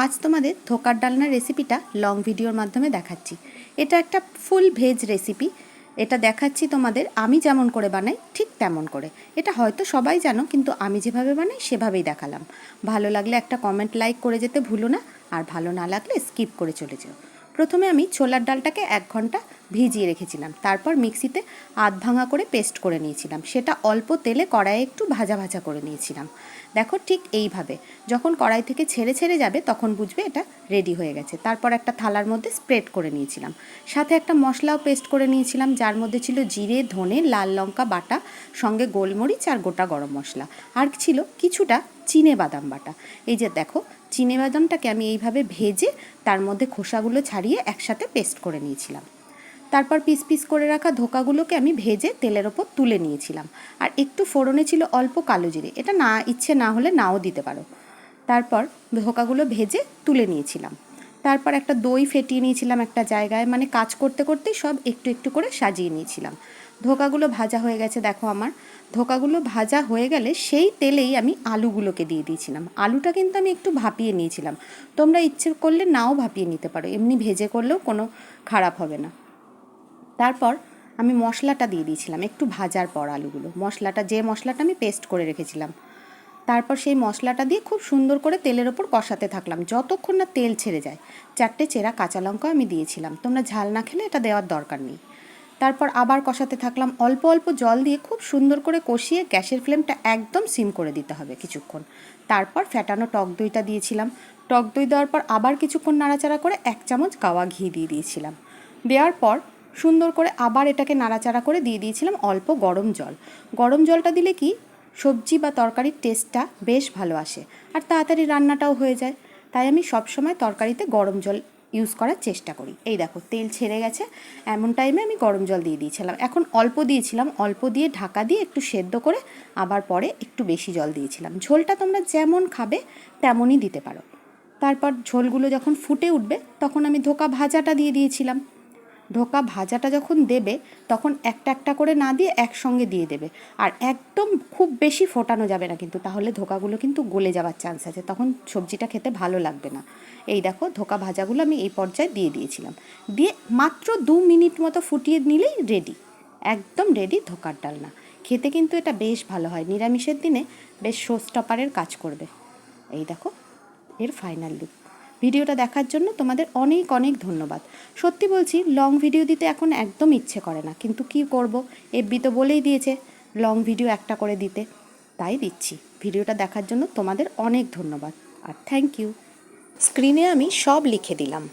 আজ তোমাদের ধোকার ডালনার রেসিপিটা লং ভিডিওর মাধ্যমে দেখাচ্ছি। এটা একটা ফুল ভেজ রেসিপি এটা দেখাচ্ছি তোমাদের আমি যেমন করে বানাই, ঠিক তেমন করে। এটা হয়তো সবাই জানো, কিন্তু আমি যেভাবে বানাই, সেভাবেই দেখালাম। ভালো লাগলে একটা কমেন্ট লাইক করে যেতে ভুলো না, আর ভালো না লাগলে স্কিপ করে চলে যেও। প্রথমে আমি ছোলার ডালটাকে এক ঘণ্টা ভিজিয়ে রেখেছিলাম। তারপর মিক্সিতে আধ ভাঙা করে পেস্ট করে নিয়েছিলাম। সেটা অল্প তেলে কড়াইয়ে একটু ভাজা ভাজা করে নিয়েছিলাম। দেখো ঠিক এইভাবে। যখন কড়াই থেকে ছেড়ে ছেড়ে যাবে, তখন বুঝবে এটা রেডি হয়ে গেছে। তারপর একটা থালার মধ্যে স্প্রেড করে নিয়েছিলাম। সাথে একটা মশলাও পেস্ট করে নিয়েছিলাম, যার মধ্যে ছিল জিরে, ধনে, লাল লঙ্কা বাটা, সঙ্গে গোলমরিচ আর গোটা গরম মশলা। আর ছিল কিছুটা চিনে বাদাম বাটা। এই যে দেখো, চিনে বাদামটাকে আমি এইভাবে ভেজে তার মধ্যে খোসাগুলো ছাড়িয়ে একসাথে পেস্ট করে নিয়েছিলাম। তারপর পিস পিস করে রাখা ধোকাগুলোকে আমি ভেজে তেলের ওপর তুলে নিয়েছিলাম। আর একটু ফোড়নে ছিল অল্প কালো জিরে, এটা না, ইচ্ছে না হলে নাও দিতে পারো। তারপর ধোকাগুলো ভেজে তুলে নিয়েছিলাম। তারপর একটা দই ফেটিয়ে নিয়েছিলাম একটা জায়গায় মানে কাজ করতে করতেই সব একটু একটু করে সাজিয়ে নিয়েছিলাম। ধোকাগুলো ভাজা হয়ে গেছে, দেখো আমার। ধোকাগুলো ভাজা হয়ে গেলে সেই তেলেই আমি আলুগুলোকে দিয়ে দিয়েছিলাম। আলুটা কিন্তু আমি একটু ভাপিয়ে নিয়েছিলাম। তোমরা ইচ্ছে করলে নাও ভাপিয়ে নিতে পারো, এমনি ভেজে করলেও কোনো খারাপ হবে না। তারপর আমি মশলাটা দিয়ে দিয়েছিলাম, একটু ভাজার পর আলুগুলো। মশলাটা, যে মশলাটা আমি পেস্ট করে রেখেছিলাম, তারপর সেই মশলাটা দিয়ে খুব সুন্দর করে তেলের ওপর কষাতে থাকলাম। যতক্ষণ না তেল ছেড়ে যায়, চারটে চেরা কাঁচা লঙ্কা আমি দিয়েছিলাম। তোমরা ঝাল না খেলে এটা দেওয়ার দরকার নেই। তারপর আবার কষাতে থাকলাম। অল্প অল্প জল দিয়ে খুব সুন্দর করে কষিয়ে গ্যাসের ফ্লেমটা একদম সিম করে দিতে হবে কিছুক্ষণ। তারপর ফ্যাটানো টক দইটা দিয়েছিলাম। টক দই দেওয়ার পর আবার কিছুক্ষণ নাড়াচাড়া করে এক চামচ গাওয়া ঘি দিয়ে দিয়েছিলাম। দেওয়ার পর সুন্দর করে আবার এটাকে নাড়াচাড়া করে দিয়ে দিয়েছিলাম অল্প গরম জল। গরম জলটা দিলে কি? সবজি বা তরকারির টেস্টটা বেশ ভালো আসে। আর তাড়াতাড়ি রান্নাটাও হয়ে যায়। তাই আমি সবসময় তরকারিতে গরম জল ইউজ করার চেষ্টা করি। এই দেখো, তেল ছেড়ে গেছে। এমন টাইমে আমি গরম জল দিয়ে দিয়েছিলাম। এখন অল্প দিয়েছিলাম, অল্প দিয়ে ঢাকা দিয়ে একটু সেদ্ধ করে আবার পরে একটু বেশি জল দিয়েছিলাম। ঝোলটা তোমরা যেমন খাবে তেমনই দিতে পারো। তারপর ঝোলগুলো যখন ফুটে উঠবে, তখন আমি ধোকা ভাজাটা দিয়ে দিয়েছিলাম। ধোকা ভাজাটা যখন দেবে, তখন একটা একটা করে না দিয়ে একসঙ্গে দিয়ে দেবে। আর একদম খুব বেশি ফোটানো যাবে না কিন্তু, তাহলে ধোকাগুলো কিন্তু গলে যাওয়ার চান্স আছে। তখন সবজিটা খেতে ভালো লাগবে না। এই দেখো, ধোকা ভাজাগুলো আমি এই পর্যায়ে দিয়ে দিয়েছিলাম। দিয়ে মাত্র দু মিনিট মতো ফুটিয়ে নিলেই রেডি একদম রেডি ধোকার ডালনা। খেতে কিন্তু এটা বেশ ভালো হয়। নিরামিষের দিনে বেশ শোস্টপারের কাজ করবে। এই দেখো, এর ফাইনাল লুক ভিডিওটা দেখার জন্য তোমাদের অনেক অনেক ধন্যবাদ। সত্যি বলছি লং ভিডিও দিতে এখন একদম ইচ্ছে করে না, কিন্তু কি করব? এফবি তো বলেই দিয়েছে লং ভিডিও একটা করে দিতে। তাই দিচ্ছি। ভিডিওটা দেখার জন্য তোমাদের অনেক ধন্যবাদ। আর থ্যাংক ইউ স্ক্রিনে আমি সব লিখে দিলাম।